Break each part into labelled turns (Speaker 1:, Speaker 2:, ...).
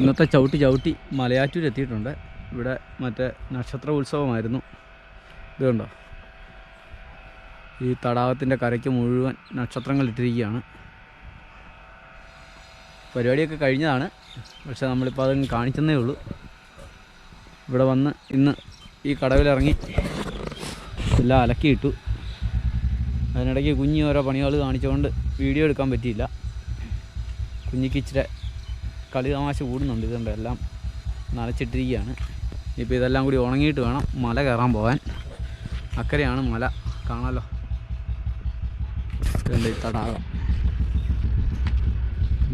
Speaker 1: ഇന്നത്തെ ചവിട്ടി ചവിട്ടി മലയാറ്റൂർ എത്തിയിട്ടുണ്ട്. ഇവിടെ മറ്റേ നക്ഷത്ര ഉത്സവമായിരുന്നു ഇത് ഈ തടാകത്തിന്റെ കരയ്ക്ക് മുഴുവൻ നക്ഷത്രങ്ങൾ ഇട്ടിരിക്കുകയാണ്. പരിപാടിയൊക്കെ കഴിഞ്ഞതാണ്. പക്ഷെ നമ്മളിപ്പോൾ അതങ്ങ് കാണിച്ചെന്നേ ഉള്ളൂ. ഇവിടെ വന്ന് ഇന്ന് ഈ കടവിലിറങ്ങി എല്ലാം അലക്കിയിട്ടു. അതിനിടയ്ക്ക് കുഞ്ഞി ഓരോ പണികൾ കാണിച്ചുകൊണ്ട് വീഡിയോ എടുക്കാൻ പറ്റിയില്ല. കുഞ്ഞിക്ക് ഇച്ചിരി കളി തമാശ കൂടുന്നുണ്ട്. ഇതുകൊണ്ട് എല്ലാം നനച്ചിട്ടിരിക്കുകയാണ്. ഇപ്പോൾ ഇതെല്ലാം കൂടി ഉണങ്ങിയിട്ട് വേണം മല കയറാൻ പോകാൻ. അക്കരെയാണ് മല. ഇതുണ്ട് ഈ തടാകം.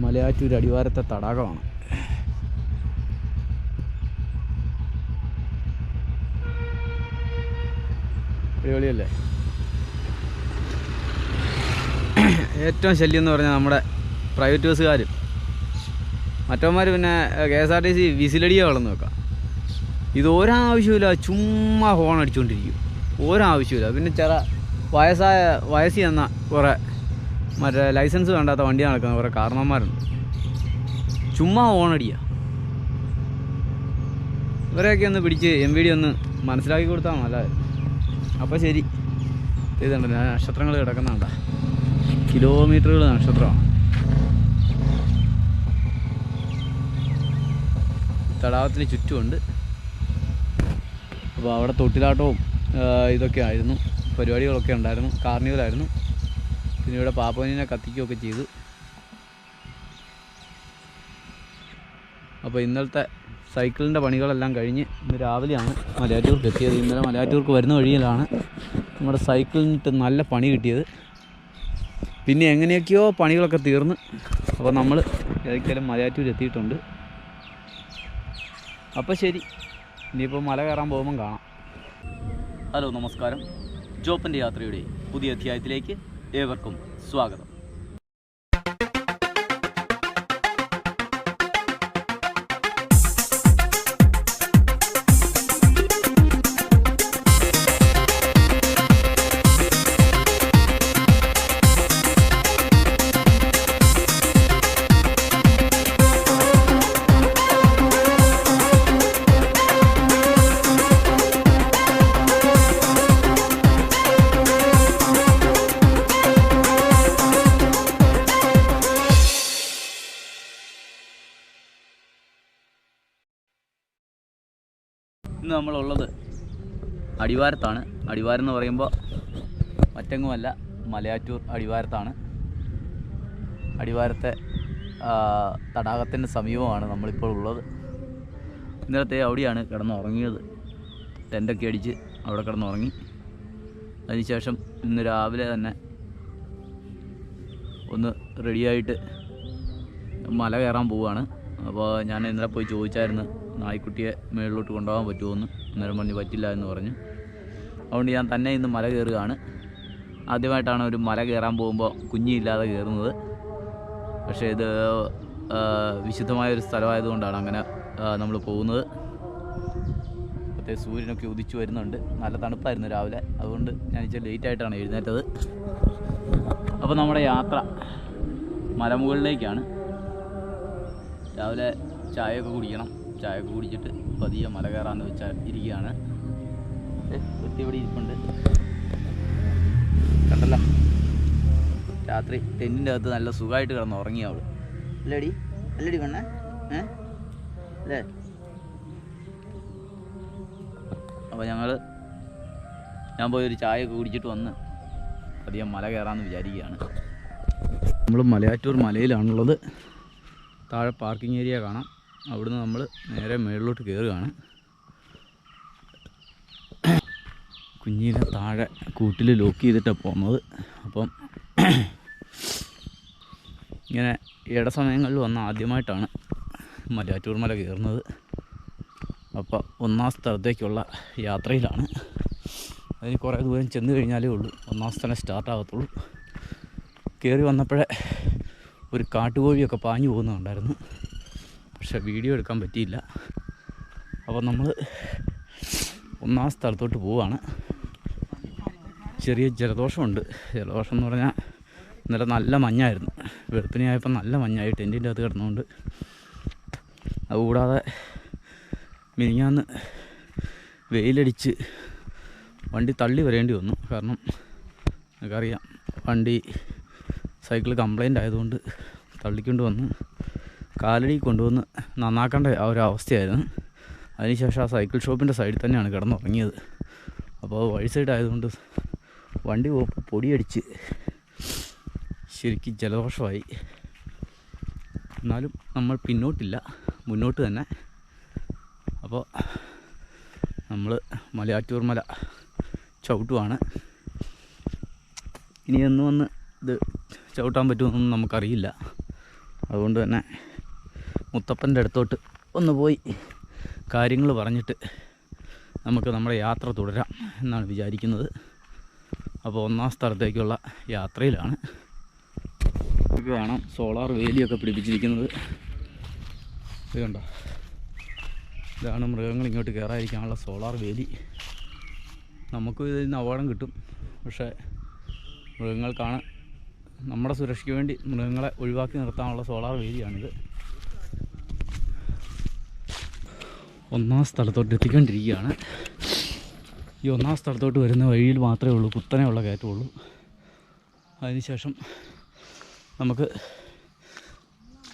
Speaker 1: മലയാറ്റൂർ അടിവാരത്തെ തടാകമാണ്. അടിപൊളിയല്ലേ? ഏറ്റവും ശല്യം എന്ന് പറഞ്ഞാൽ നമ്മുടെ പ്രൈവറ്റ് ബസ്സുകാർ മറ്റവന്മാർ പിന്നെ K S R T C വിസിലടിയെ വളർന്നു വെക്കാം. ഇത് ഒരാവശ്യമില്ല ചുമ്മാ ഹോൺ അടിച്ചുകൊണ്ടിരിക്കും ഒരാവശ്യമില്ല പിന്നെ ചില വയസ്സായ വയസ്സിൽ തന്ന കുറേ മറ്റേ ലൈസൻസ് വേണ്ടാത്ത വണ്ടി നടക്കുന്ന കുറേ കാരണന്മാരുണ്ട് ചുമ്മാ ഹോണടിക്കുക ഇവരെയൊക്കെ ഒന്ന് പിടിച്ച് എം വി ഡി ഒന്ന് മനസ്സിലാക്കി കൊടുത്താൽ നല്ല അപ്പോൾ ശരി. ഇതുണ്ട് നക്ഷത്രങ്ങൾ കിടക്കുന്നുണ്ട? കിലോമീറ്ററുകൾ നക്ഷത്രമാണ് തടാകത്തിന് ചുറ്റുമുണ്ട്. അപ്പോൾ അവിടെ തൊട്ടിലാട്ടവും ഇതൊക്കെ ആയിരുന്നു. പരിപാടികളൊക്കെ ഉണ്ടായിരുന്നു. കാർണിവലായിരുന്നു. പിന്നെ ഇവിടെ പാപ്പനിനെ കത്തിക്കുകയൊക്കെ ചെയ്തു. അപ്പോൾ ഇന്നലത്തെ സൈക്കിളിന്റെ പണികളെല്ലാം കഴിഞ്ഞ് ഇന്ന് രാവിലെയാണ് മലയാറ്റൂർക്ക് എത്തിയത്. ഇന്നലെ മലയാറ്റൂർക്ക് വരുന്ന വഴിയിലാണ് നമ്മുടെ സൈക്കിളിനിട്ട് നല്ല പണി കിട്ടിയത്. പിന്നെ എങ്ങനെയൊക്കെയോ പണികളൊക്കെ തീർന്ന്. അപ്പോൾ നമ്മൾ ഏതൊക്കെയാലും മലയാറ്റൂർ എത്തിയിട്ടുണ്ട്. അപ്പോൾ ശരി. ഇനിയിപ്പോൾ മല കയറാൻ പോകുമ്പം കാണാം. ഹലോ നമസ്കാരം. ജോപ്പന്റെ യാത്രയുടെ പുതിയ അധ്യായത്തിലേക്ക് ഏവർക്കും സ്വാഗതം. അടിവാരത്താണ്. അടിവാരം എന്ന് പറയുമ്പോൾ മറ്റെങ്ങുമല്ല മലയാറ്റൂർ അടിവാരത്താണ്. അടിവാരത്തെ തടാകത്തിന്റെ സമീപമാണ് നമ്മളിപ്പോൾ ഉള്ളത്. ഇന്നലത്തെ അവിടെയാണ് കിടന്നുറങ്ങിയത്. ടെന്റൊക്കെ അടിച്ച് അവിടെ കിടന്നുറങ്ങി. അതിനുശേഷം ഇന്ന് രാവിലെ തന്നെ ഒന്ന് റെഡിയായിട്ട് മല കയറാൻ പോവുകയാണ്. അപ്പോൾ ഞാൻ ഇന്നലെ പോയി ചോദിച്ചായിരുന്നു നായ്ക്കുട്ടിയെ മേളിലോട്ട് കൊണ്ടുപോകാൻ പറ്റുമോ എന്ന്? അന്നേരം പറഞ്ഞ് പറ്റില്ല എന്ന് പറഞ്ഞു. അതുകൊണ്ട് ഞാൻ തന്നെ ഇന്ന് മല കയറുകയാണ്. ആദ്യമായിട്ടാണ് ഒരു മല കയറാൻ പോകുമ്പോൾ കുഞ്ഞില്ലാതെ കയറുന്നത്. പക്ഷേ ഇത് വിശുദ്ധമായ ഒരു സ്ഥലമായതുകൊണ്ടാണ് അങ്ങനെ നമ്മൾ പോകുന്നത്. പ്രത്യേക സൂര്യനൊക്കെ ഉദിച്ചു വരുന്നുണ്ട്. നല്ല തണുപ്പായിരുന്നു രാവിലെ. അതുകൊണ്ട് ഞാൻ ഇച്ചിരി ലേറ്റായിട്ടാണ് എഴുന്നേറ്റത്. അപ്പോൾ നമ്മുടെ യാത്ര മലമുകളിലേക്കാണ്. രാവിലെ ചായയൊക്കെ കുടിക്കണം. ചായയൊക്കെ കുടിച്ചിട്ട് പതിയെ മല കയറാമെന്ന് വെച്ചാൽ ഇരിക്കുകയാണ്. ഇവിടെ ഇരിപ്പുണ്ട്. കണ്ടല്ലോ? രാത്രി ടെന്നിന്റെ അകത്ത് നല്ല സുഖമായിട്ട് കിടന്ന് ഉറങ്ങി അവൾ. അല്ലേടി അല്ലേടി പെണ്ണേ. ഏ? അല്ലേ? അപ്പോൾ ഞങ്ങൾ ഞാൻ പോയി ഒരു ചായ കുടിച്ചിട്ട് വന്ന് അധികം മല കയറാമെന്ന് വിചാരിക്കുകയാണ്. നമ്മൾ മലയാറ്റൂർ മലയിലാണുള്ളത്. താഴെ പാർക്കിംഗ് ഏരിയ കാണാം. അവിടുന്ന് നമ്മൾ നേരെ മുകളിലോട്ട് കയറുകയാണ് കുഞ്ഞിനെ താഴെ കൂട്ടിൽ ലോക്ക് ചെയ്തിട്ടാണ് പോകുന്നത് അപ്പം ഇങ്ങനെ ഇട സമയങ്ങളിൽ വന്ന ആദ്യമായിട്ടാണ് മലയാറ്റൂർ മല കയറുന്നത്. അപ്പം ഒന്നാം സ്ഥലത്തേക്കുള്ള യാത്രയിലാണ്. അതിന് കുറേ ദൂരം ചെന്ന് കഴിഞ്ഞാലേ ഉള്ളൂ. ഒന്നാം സ്ഥലം സ്റ്റാർട്ടാകത്തുള്ളൂ കയറി വന്നപ്പോഴേ ഒരു കാട്ടുകോഴിയൊക്കെ പാഞ്ഞു പോകുന്നുണ്ടായിരുന്നു. പക്ഷെ വീഡിയോ എടുക്കാൻ പറ്റിയില്ല. അപ്പോൾ നമ്മൾ ഒന്നാം സ്ഥലത്തോട്ട് പോവാണ്. ചെറിയ ജലദോഷമുണ്ട്. ജലദോഷം എന്ന് പറഞ്ഞാൽ ഇന്നലെ നല്ല മഞ്ഞായിരുന്നു. വെളുപ്പിനെയായപ്പോൾ നല്ല മഞ്ഞായി. ടെന്റിന്റെ അകത്ത് കിടന്നുകൊണ്ട് അതുകൂടാതെ മിനിങ്ങാന്ന് വെയിലടിച്ച് വണ്ടി തള്ളി വരേണ്ടി വന്നു. കാരണം നിങ്ങൾക്കറിയാം വണ്ടി സൈക്കിൾ കംപ്ലൈന്റ് ആയതുകൊണ്ട് തള്ളിക്കൊണ്ട് വന്ന്. കാലടി കൊണ്ടുവന്ന് നന്നാക്കേണ്ട ആ ഒരു അവസ്ഥയായിരുന്നു. അതിനുശേഷം ആ സൈക്കിൾ ഷോപ്പിന്റെ സൈഡിൽ തന്നെയാണ് കിടന്നുറങ്ങിയത്. അപ്പോൾ വഴി സൈഡ് ആയതുകൊണ്ട് വണ്ടി പോയപ്പോൾ പൊടിയടിച്ച് ശരിക്കും ജലദോഷമായി. എന്നാലും നമ്മൾ പിന്നോട്ടില്ല മുന്നോട്ട് തന്നെ. അപ്പോൾ നമ്മൾ മലയാറ്റൂർ മല ചവിട്ടുവാണ്. ഇനി എന്ന് വന്ന് ഇത് ചവിട്ടാൻ പറ്റുമെന്നൊന്നും നമുക്കറിയില്ല. അതുകൊണ്ട് തന്നെ മുത്തപ്പന്റെ അടുത്തോട്ട് ഒന്ന് പോയി കാര്യങ്ങൾ പറഞ്ഞിട്ട് നമുക്ക് നമ്മുടെ യാത്ര തുടരാം എന്നാണ് വിചാരിക്കുന്നത്. അപ്പോൾ ഒന്നാം സ്ഥലത്തേക്കുള്ള യാത്രയിലാണ്. ഇത് കാണാം. സോളാർ വേലിയൊക്കെ പിടിപ്പിച്ചിരിക്കുന്നത്. ഇത് ഇതാണ് മൃഗങ്ങൾ ഇങ്ങോട്ട് കയറാതിരിക്കാനുള്ള സോളാർ വേലി. നമുക്ക് ഇതിൽ നിന്ന് അപകടം കിട്ടും. പക്ഷേ മൃഗങ്ങൾക്കാണ് നമ്മുടെ സുരക്ഷയ്ക്ക് വേണ്ടി മൃഗങ്ങളെ ഒഴിവാക്കി നിർത്താനുള്ള സോളാർ വേലിയാണിത്. ഒന്നാം സ്ഥലത്തോട്ട് എത്തിക്കൊണ്ടിരിക്കുകയാണ്. ഈ ഒന്നാം സ്ഥലത്തോട്ട് വരുന്ന വഴിയിൽ മാത്രമേ ഉള്ളൂ കുത്തനെയുള്ള കയറ്റമുള്ളൂ. അതിനുശേഷം നമുക്ക്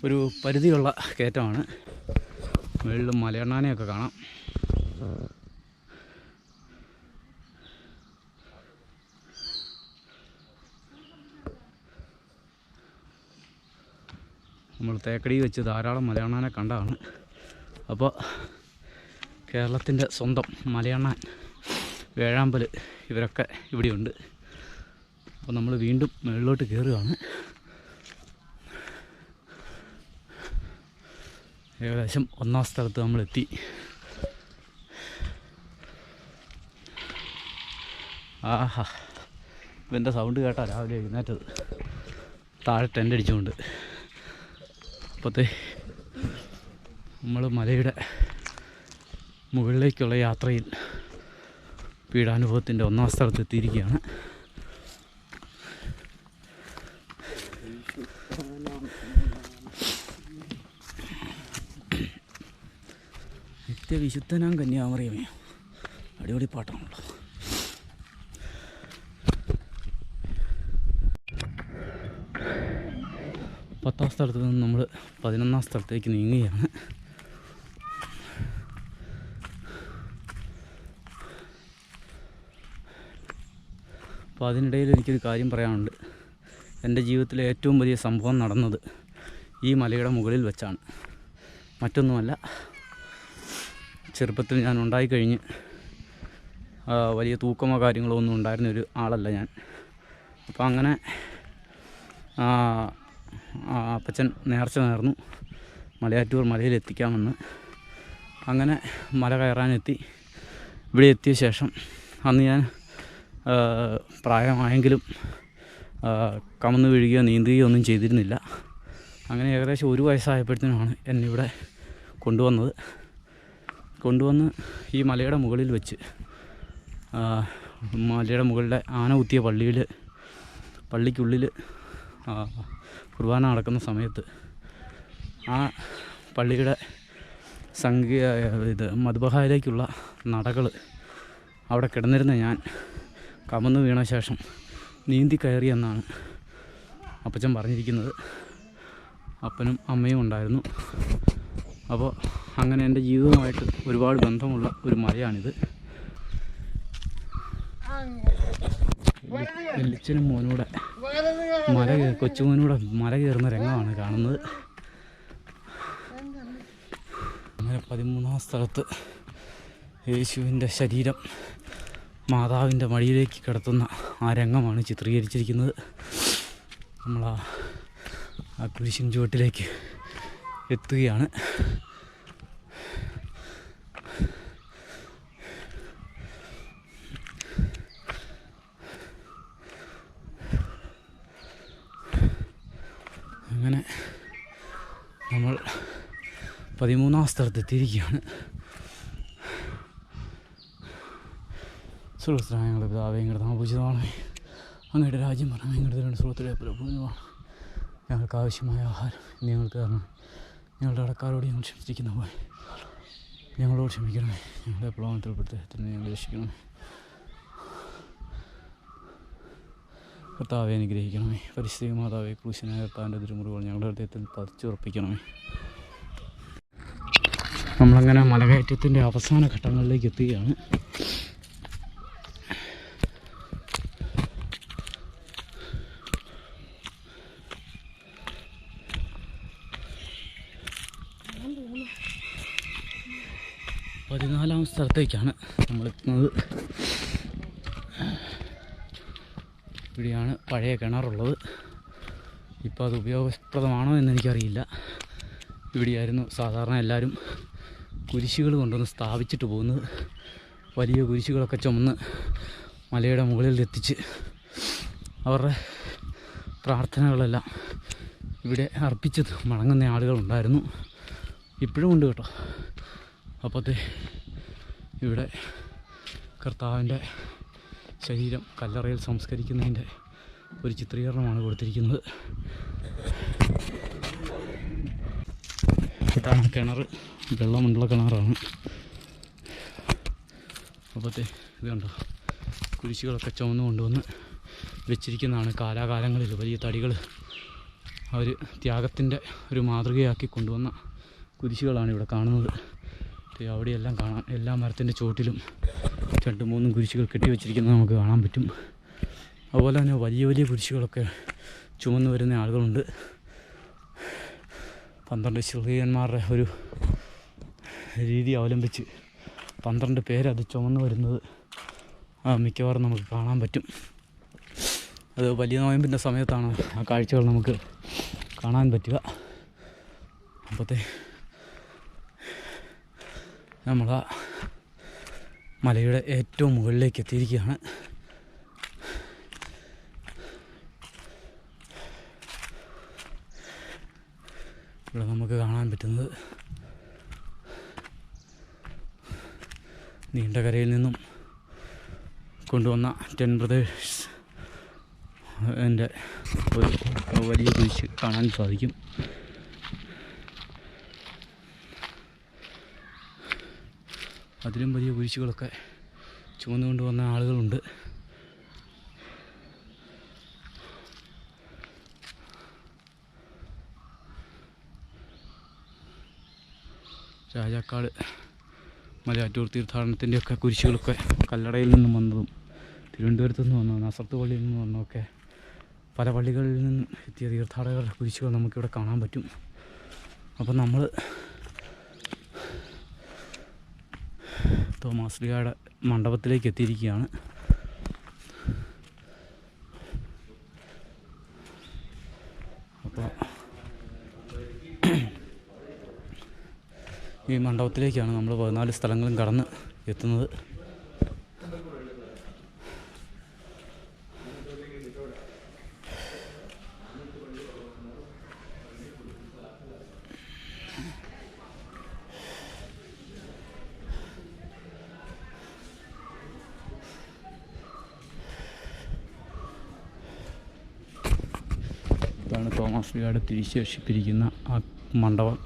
Speaker 1: ഒരു പരിധിയുള്ള കയറ്റമാണ്. മുകളിൽ മലയണ്ണാനെയൊക്കെ കാണാം. നമ്മൾ തേക്കടി വെച്ച് ധാരാളം മലയണ്ണാനെ കണ്ടതാണ്. അപ്പോൾ കേരളത്തിന്റെ സ്വന്തം മലയണ്ണാൻ വേഴാമ്പൽ ഇവരൊക്കെ ഇവിടെയുണ്ട്. അപ്പോൾ നമ്മൾ വീണ്ടും മുകളിലോട്ട് കയറുകയാണ് ഏകദേശം ഒന്നാം സ്ഥലത്ത് നമ്മളെത്തി. ആഹാ ഇവന്റെ സൗണ്ട് കേട്ടാ? രാവിലെ എഴുന്നേറ്റത്. താഴെ ടെന്റ് അടിച്ചുകൊണ്ട് അപ്പോഴത്തെ നമ്മൾ മലയുടെ മുകളിലേക്കുള്ള യാത്രയിൽ പീഡാനുഭവത്തിന്റെ ഒന്നാം സ്ഥലത്ത് എത്തിയിരിക്കുകയാണ് നിത്യവിശുദ്ധനാം കന്യാമറിയമേ അടിപൊളി പാട്ടാണല്ലോ. പത്താം സ്ഥലത്ത് നിന്ന് നമ്മൾ പതിനൊന്നാം സ്ഥലത്തേക്ക് നീങ്ങുകയാണ്. അപ്പോൾ അതിനിടയിൽ എനിക്കൊരു കാര്യം പറയാനുണ്ട്. എന്റെ ജീവിതത്തിലെ ഏറ്റവും വലിയ സംഭവം നടന്നത് ഈ മലയുടെ മുകളിൽ വെച്ചാണ്. മറ്റൊന്നുമല്ല ചെറുപ്പത്തിൽ ഞാൻ ഉണ്ടായിക്കഴിഞ്ഞ് വലിയ തൂക്കമോ കാര്യങ്ങളോ ഒന്നും ഉണ്ടായിരുന്ന ഒരു ആളല്ല ഞാൻ. അപ്പോൾ അങ്ങനെ അപ്പച്ചൻ നേർച്ച നേർന്നു. മലയാറ്റൂർ മലയിൽ എത്തിക്കാമെന്ന്. അങ്ങനെ മല കയറാനെത്തി. ഇവിടെ എത്തിയ ശേഷം അന്ന് ഞാൻ പ്രായമായെങ്കിലും കമന്ന് വീഴുകയോ നീന്തുകയോ ഒന്നും ചെയ്തിരുന്നില്ല. അങ്ങനെ ഏകദേശം ഒരു വയസ്സായപ്പോഴത്തേനുമാണ് എന്നെ ഇവിടെ കൊണ്ടുവന്നത്. കൊണ്ടുവന്ന് ഈ മലയുടെ മുകളിൽ വെച്ച് മലയുടെ മുകളിലെ ആന കുത്തിയ പള്ളിയിൽ പള്ളിക്കുള്ളിൽ കുർബാന നടക്കുന്ന സമയത്ത് ആ പള്ളിയുടെ സംഖ്യ ഇത് മധുബഹായിലേക്കുള്ള നടകൾ അവിടെ കിടന്നിരുന്ന ഞാൻ കമന്ന് വീണ ശേഷം നീന്തി കയറിയെന്നാണ് അപ്പച്ചൻ പറഞ്ഞിരിക്കുന്നത്. അപ്പനും അമ്മയും ഉണ്ടായിരുന്നു. അപ്പോൾ അങ്ങനെ എന്റെ ജീവിതവുമായിട്ട് ഒരുപാട് ബന്ധമുള്ള ഒരു മലയാണിത്. എല്ലിച്ചനും മോനൂടെ മല കൊച്ചുമോനൂടെ മല കയറുന്ന രംഗമാണ് കാണുന്നത്. അങ്ങനെ പതിമൂന്നാം സ്ഥലത്ത് യേശുവിന്റെ ശരീരം മാതാവിന്റെ മടിയിലേക്ക് കിടത്തുന്ന ആ രംഗമാണ് ചിത്രീകരിച്ചിരിക്കുന്നത്. നമ്മൾ ആ കുരിശിൻ ചുവട്ടിലേക്ക് എത്തുകയാണ്. അങ്ങനെ നമ്മൾ പതിമൂന്നാം സ്ഥലത്ത് സുഹൃത്തുക്കളെ പിതാവേ ഇങ്ങോട്ട് അങ്ങയുടെ രാജ്യം പറഞ്ഞു രണ്ട് സുഹൃത്തുക്കളെ പ്രഭുവിനുമാണ് ഞങ്ങൾക്ക് ആവശ്യമായ ആഹാരം ഞങ്ങൾക്ക് തരണം. ഞങ്ങളുടെ അടക്കാരോട് ഞങ്ങൾ ക്ഷമിച്ചിരിക്കുന്ന പോലെ. ഞങ്ങളോട് ക്ഷമിക്കണമേ. ഞങ്ങളുടെ പ്ലോണത്തിൽ തന്നെ ഞങ്ങൾ രക്ഷിക്കണമേ. കർത്താവെ അനുഗ്രഹിക്കണമേ. പരിസ്ഥിതി മാതാവെ ക്രൂശനായ കർത്താവിന്റെ തിരുമുറികൾ ഞങ്ങളുടെ ഹൃദയത്തിൽ പതിച്ചുറപ്പിക്കണമേ. നമ്മളങ്ങനെ മലകയറ്റത്തിന്റെ അവസാന ഘട്ടങ്ങളിലേക്ക് എത്തുകയാണ് പതിനാലാം സ്ഥലത്തേക്കാണ് നമ്മളെത്തുന്നത് ഇവിടെയാണ് പഴയ കിണറുള്ളത്. ഇപ്പോൾ അത് ഉപയോഗപ്രദമാണോ എന്ന് എനിക്കറിയില്ല. ഇവിടെയായിരുന്നു സാധാരണ എല്ലാവരും കുരിശുകൾ കൊണ്ടുവന്ന് സ്ഥാപിച്ചിട്ട് പോകുന്നത്. വലിയ കുരിശുകളൊക്കെ ചുമന്ന് മലയുടെ മുകളിൽ എത്തിച്ച് അവരുടെ പ്രാർത്ഥനകളെല്ലാം ഇവിടെ അർപ്പിച്ച് മടങ്ങുന്ന ആളുകളുണ്ടായിരുന്നു. ഇപ്പോഴും ഉണ്ട് കേട്ടോ. അപ്പോഴത്തെ ഇവിടെ കർത്താവിന്റെ ശരീരം കല്ലറയിൽ സംസ്കരിക്കുന്നതിന്റെ ഒരു ചിത്രീകരണമാണ് കൊടുത്തിരിക്കുന്നത്. ഇതാണ് കിണർ. വെള്ളമുണ്ടുള്ള കിണറാണ്. അപ്പോഴത്തെ ഇത് കണ്ടോ? കുരിശുകളൊക്കെ ചുമന്ന് കൊണ്ടുവന്ന് വെച്ചിരിക്കുന്നതാണ് കാലാകാലങ്ങളിൽ വലിയ തടികൾ. അവർ ത്യാഗത്തിന്റെ ഒരു മാതൃകയാക്കി കൊണ്ടുവന്ന കുരിശുകളാണ് ഇവിടെ കാണുന്നത്. അവിടെയെല്ലാം കാണാം. എല്ലാ മരത്തിന്റെ ചുവട്ടിലും രണ്ട് മൂന്നും കുരിശുകൾ കെട്ടി വെച്ചിരിക്കുന്നത് നമുക്ക് കാണാൻ പറ്റും. അതുപോലെ തന്നെ വലിയ വലിയ കുരിശുകളൊക്കെ ചുമന്നു വരുന്ന ആളുകളുണ്ട്. പന്ത്രണ്ട് ശ്രീയന്മാരുടെ ഒരു രീതി അവലംബിച്ച് പന്ത്രണ്ട് പേരത് ചുമന്നു വരുന്നത് മിക്കവാറും നമുക്ക് കാണാൻ പറ്റും. അത് വലിയ നോയമ്പിന്റെ സമയത്താണ് ആ കാഴ്ചകൾ നമുക്ക് കാണാൻ പറ്റുക. അപ്പോഴത്തെ നമ്മൾ ആ മലയുടെ ഏറ്റവും മുകളിലേക്ക് എത്തിയിരിക്കുകയാണ്. ഇവിടെ നമുക്ക് കാണാൻ പറ്റുന്നത് നീണ്ടകരയിൽ നിന്നും കൊണ്ടുവന്ന ടെൻ ബ്രദേഴ്സ് എന്റെ ഒരു വലിയ കുരിശ് കാണാൻ സാധിക്കും. അതിലും വലിയ കുരിശുകളൊക്കെ ചുമന്നുകൊണ്ട് വന്ന ആളുകളുണ്ട്. രാജാക്കാട് മലയാറ്റൂർ തീർത്ഥാടനത്തിന്റെയൊക്കെ കുരിശുകളൊക്കെ കല്ലടയിൽ നിന്നും വന്നതും തിരുവനന്തപുരത്ത് നിന്ന് വന്നതും നസർത്ത് പള്ളിയിൽ നിന്ന് വന്നതൊക്കെ പല പള്ളികളിൽ നിന്നും എത്തിയ തീർത്ഥാടകരുടെ കുരിശുകൾ നമുക്കിവിടെ കാണാൻ പറ്റും. അപ്പം നമ്മൾ തോമാസ് ലിഗയുടെ മണ്ഡപത്തിലേക്ക് എത്തിയിരിക്കുകയാണ്. അപ്പോൾ ഈ മണ്ഡപത്തിലേക്കാണ് നമ്മൾ പതിനാല് സ്ഥലങ്ങളും കടന്ന് എത്തുന്നത് ഇതാണ് ലിഗയുടെ തിരിശേഷിപ്പിരിക്കുന്ന ആ മണ്ഡപം.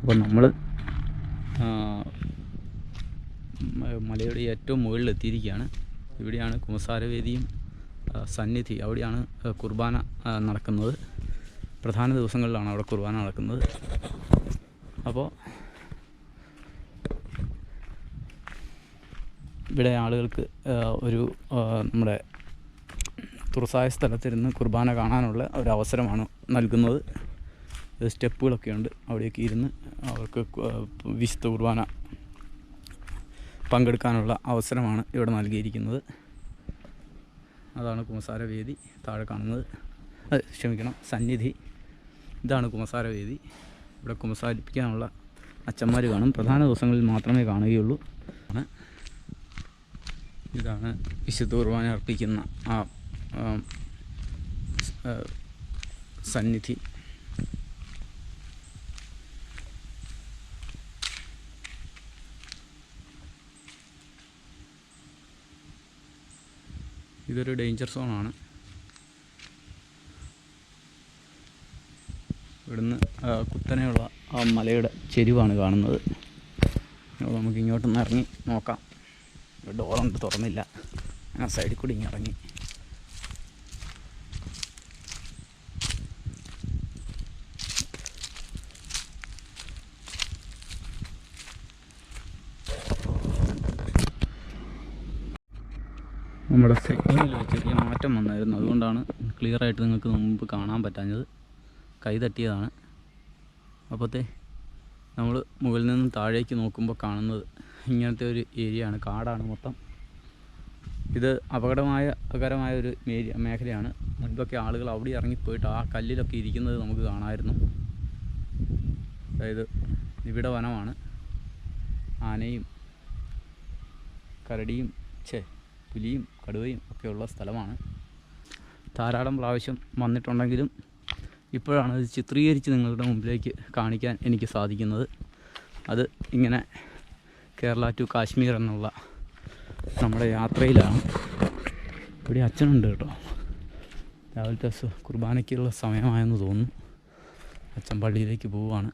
Speaker 1: അപ്പോൾ നമ്മൾ മലയുടെ ഏറ്റവും മുകളിലെത്തിയിരിക്കുകയാണ്. ഇവിടെയാണ് കുമസാരവേദിയും സന്നിധി അവിടെയാണ് കുർബാന നടക്കുന്നത്. പ്രധാന ദിവസങ്ങളിലാണ് അവിടെ കുർബാന നടക്കുന്നത്. അപ്പോൾ ഇവിടെ ആളുകൾക്ക് ഒരു നമ്മുടെ തുറസായ സ്ഥലത്തിരുന്ന് കുർബാന കാണാനുള്ള ഒരു അവസരമാണ് നൽകുന്നത്. സ്റ്റെപ്പുകളൊക്കെ ഉണ്ട് അവിടെയൊക്കെ ഇരുന്ന് അവർക്ക് വിശുദ്ധ കുർബാന പങ്കെടുക്കാനുള്ള അവസരമാണ് ഇവിടെ നൽകിയിരിക്കുന്നത്. അതാണ് കുമസാരവേദി താഴെ കാണുന്നത്. അത് ക്ഷമിക്കണം. സന്നിധി. ഇതാണ് കുമസാരവേദി ഇവിടെ കുമസാരിപ്പിക്കാനുള്ള അച്ഛന്മാർ കാണും. പ്രധാന ദിവസങ്ങളിൽ മാത്രമേ കാണുകയുള്ളൂ. ഇതാണ് വിശുദ്ധ കുർബാന അർപ്പിക്കുന്ന ആ സന്നിധി. ഇതൊരു ഡേഞ്ചർ സോണാണ് ഇവിടുന്ന് കുത്തനെയുള്ള ആ മലയുടെ ചെരിവാണ് കാണുന്നത്. നമുക്ക് ഇങ്ങോട്ടൊന്ന് ഇറങ്ങി നോക്കാം. ഡോറുണ്ട് തുറന്നില്ല. ആ സൈഡിൽ കൂടി ഇങ്ങ് ഇറങ്ങി. നമ്മുടെ സെറ്റിങ്ങിൽ ചെറിയ മാറ്റം വന്നായിരുന്നു. അതുകൊണ്ടാണ് ക്ലിയർ ആയിട്ട് നിങ്ങൾക്ക് മുമ്പ് കാണാൻ പറ്റാഞ്ഞത്. കൈ തട്ടിയതാണ്. അപ്പോഴത്തെ നമ്മൾ മുകളിൽ നിന്നും താഴേക്ക് നോക്കുമ്പോൾ കാണുന്നത് ഇങ്ങനത്തെ ഒരു ഏരിയയാണ് കാടാണ് മൊത്തം. ഇത് അപകടമായ അപകടമായ ഒരു മേരിയ മേഖലയാണ്. മുൻപൊക്കെ ആളുകൾ അവിടെ ഇറങ്ങിപ്പോയിട്ട് ആ കല്ലിലൊക്കെ ഇരിക്കുന്നത് നമുക്ക് കാണാമായിരുന്നു അതായത് നിബിഡ വനമാണ്. ആനയും കരടിയും ഛേ പുലിയും കടുവയും ഒക്കെയുള്ള സ്ഥലമാണ്. ധാരാളം പ്രാവശ്യം വന്നിട്ടുണ്ടെങ്കിലും ഇപ്പോഴാണ് ഇത് ചിത്രീകരിച്ച് നിങ്ങളുടെ മുമ്പിലേക്ക് കാണിക്കാൻ എനിക്ക് സാധിക്കുന്നത്. അത് ഇങ്ങനെ കേരള ടു കാശ്മീർ എന്നുള്ള നമ്മുടെ യാത്രയിലാണ്. ഇവിടെ അച്ഛനുണ്ട് കേട്ടോ. രാവിലത്തെ കുർബാനയ്ക്കുള്ള സമയമായെന്ന് തോന്നുന്നു. അച്ഛൻ പള്ളിയിലേക്ക് പോവുകയാണ്.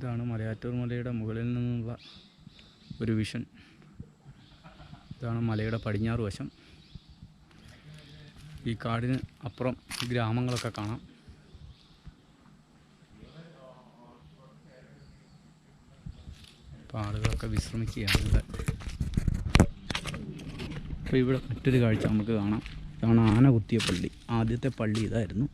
Speaker 1: ഇതാണ് മലയാറ്റൂർ മലയുടെ മുകളിൽ നിന്നുള്ള ഒരു വിഷൻ ഇതാണ് മലയുടെ പടിഞ്ഞാറ് വശം. ഈ കാടിന് അപ്പുറം ഗ്രാമങ്ങളൊക്കെ കാണാം. അപ്പോൾ ആളുകളൊക്കെ വിശ്രമിക്കുകയാണ് അപ്പോൾ ഇവിടെ മറ്റൊരു കാഴ്ച നമുക്ക് കാണാം. ഇതാണ് ആന കുത്തിയ പള്ളി. ആദ്യത്തെ പള്ളി ഇതായിരുന്നു.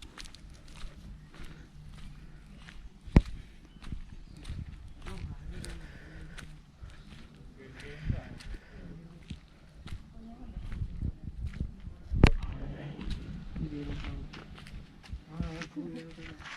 Speaker 1: 嗯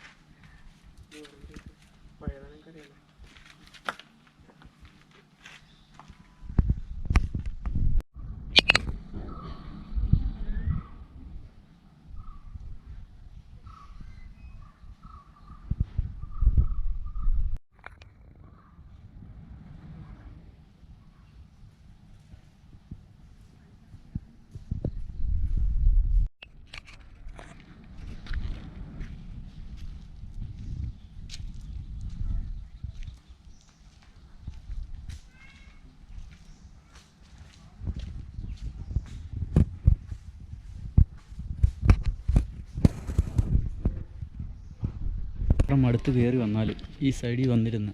Speaker 1: അപ്പുറം അടുത്ത് കയറി വന്നാലും ഈ സൈഡിൽ വന്നിരുന്ന്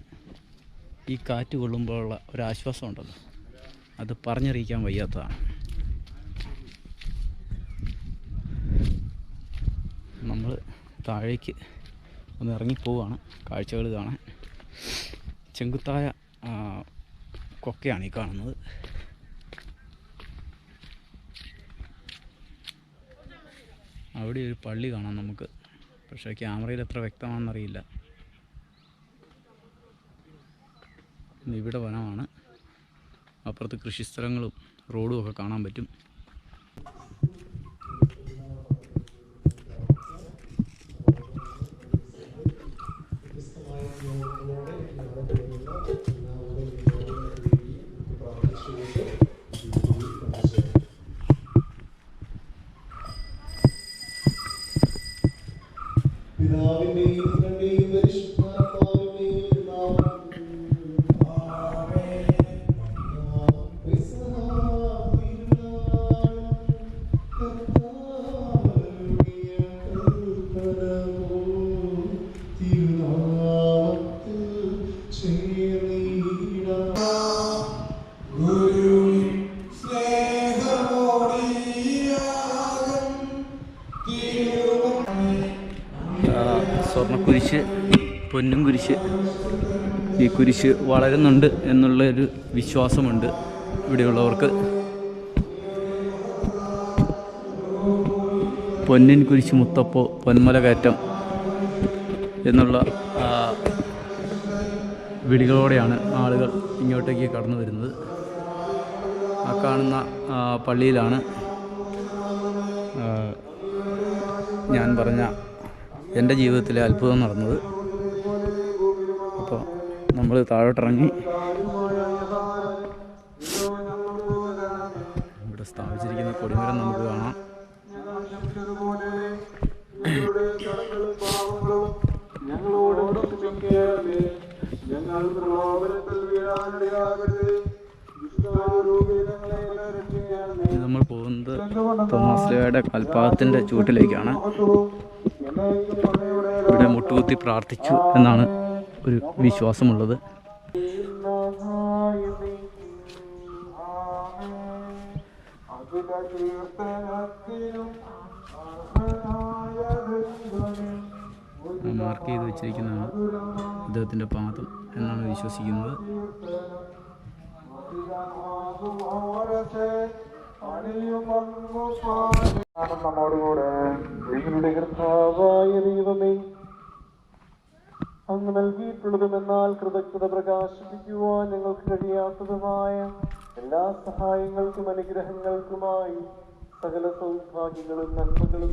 Speaker 1: ഈ കാറ്റ് കൊള്ളുമ്പോഴുള്ള ഒരാശ്വാസം ഉണ്ടല്ലോ അത് പറഞ്ഞറിയിക്കാൻ വയ്യാത്തതാണ്. നമ്മൾ താഴേക്ക് ഒന്ന് ഇറങ്ങിപ്പോവാണ് കാഴ്ചകൾ കാണാൻ. ചെങ്കുത്തായ കൊക്കയാണ് ഈ കാണുന്നത്. അവിടെ ഒരു പള്ളി കാണാം നമുക്ക്. പക്ഷേ ക്യാമറയിൽ എത്ര വ്യക്തമാണെന്നറിയില്ല. ഇവിടെ വനമാണ്. അപ്പുറത്ത് കൃഷിസ്ഥലങ്ങളും റോഡും ഒക്കെ കാണാൻ പറ്റും. പൊന്നും കുരിശ്. ഈ കുരിശ് വളരുന്നുണ്ട് എന്നുള്ളൊരു വിശ്വാസമുണ്ട് ഇവിടെയുള്ളവർക്ക്. പൊന്നിൻ കുരിശ് മുത്തപ്പോ പൊന്മല കയറ്റം എന്നുള്ള വിളികളോടെയാണ് ആളുകൾ ഇങ്ങോട്ടേക്ക് കടന്നു വരുന്നത്. ആ കാണുന്ന പള്ളിയിലാണ്
Speaker 2: ഞാൻ പറഞ്ഞ എന്റെ ജീവിതത്തിലെ അത്ഭുതം നടന്നത്. നമ്മൾ താഴോട്ടിറങ്ങി ഇവിടെ സ്ഥാപിച്ചിരിക്കുന്ന കൊടിമരം നമുക്ക് കാണാം.
Speaker 3: ഞങ്ങൾ പ്രലോഭനത്തിൽ
Speaker 2: നമ്മൾ പോകുന്നത് തോമാസ്ലയുടെ കൽപ്പാകത്തിന്റെ ചൂട്ടിലേക്കാണ് ഇവിടെ മുട്ടുകുത്തി പ്രാർത്ഥിച്ചു എന്നാണ് ഒരു വിശ്വാസമുള്ളത്. മാർക്ക് ചെയ്ത് വെച്ചിരിക്കുന്നതാണ് അദ്ദേഹത്തിന്റെ പാദം എന്നാണ് വിശ്വസിക്കുന്നത്.
Speaker 3: നമ്മോടുകൂടെ ദൈവമേ അങ്ങ് നൽകിയിട്ടുള്ളതുമെന്നാൽ കൃതജ്ഞത പ്രകാശിപ്പിക്കുവാൻ ഞങ്ങൾക്ക് കഴിയാത്തതുമായ എല്ലാ സഹായങ്ങൾക്കും അനുഗ്രഹങ്ങൾക്കുമായി സകല സൗഭാഗ്യങ്ങളും നന്മകളും